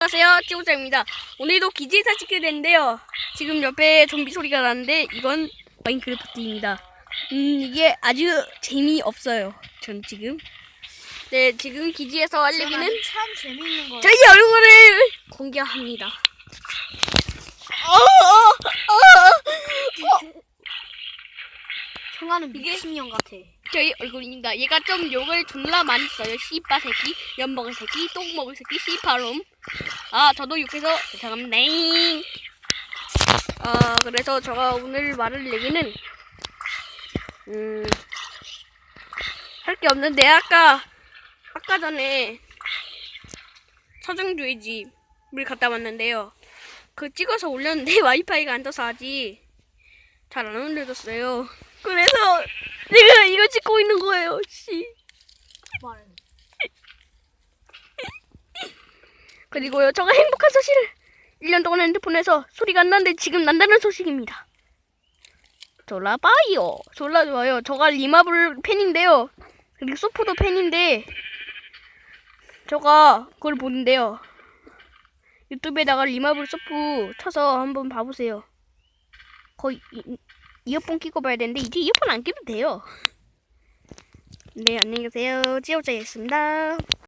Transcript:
안녕하세요, 찌우자입니다. 오늘도 기지에서 찍게 됐는데요. 지금 옆에 좀비 소리가 나는데 이건 마인크래프트입니다. 음, 이게 아주 재미없어요. 전 지금. 네, 지금 기지에서 할 얘기는 참 재밌는 거. 저희 얼굴을 공개합니다. 어, 청아는 미친년 같아. 저희 얼굴입니다. 얘가 좀 욕을 졸라 많이 써요. 씨바 새끼, 연 먹을 새끼, 똥 먹을 새끼, 씨파롬. 아, 저도 욕해서 죄송합니다. 아, 그래서 제가 오늘 말할 얘기는 음, 할 게 없는데 아까 아까 전에 서정주의 집을 갔다 왔는데요. 그 찍어서 올렸는데 와이파이가 안 떠서 아직 잘 안 올려졌어요. 그래서 내가 이거 찍고 있는 거예요. 씨. 말. 그리고요, 제가 행복한 소식을 1년 동안 핸드폰에서 소리가 안 나는데 지금 난다는 소식입니다. 졸라봐요. 졸라 좋아요. 저가 리마블 팬인데요. 그리고 소프도 팬인데, 저가 그걸 보는데요. 유튜브에다가 리마블 소프 쳐서 한번 봐보세요. 거의 이, 이어폰 끼고 봐야 되는데, 이제 이어폰 안 끼도 돼요. 네, 안녕히 계세요. 찌오짜였습니다.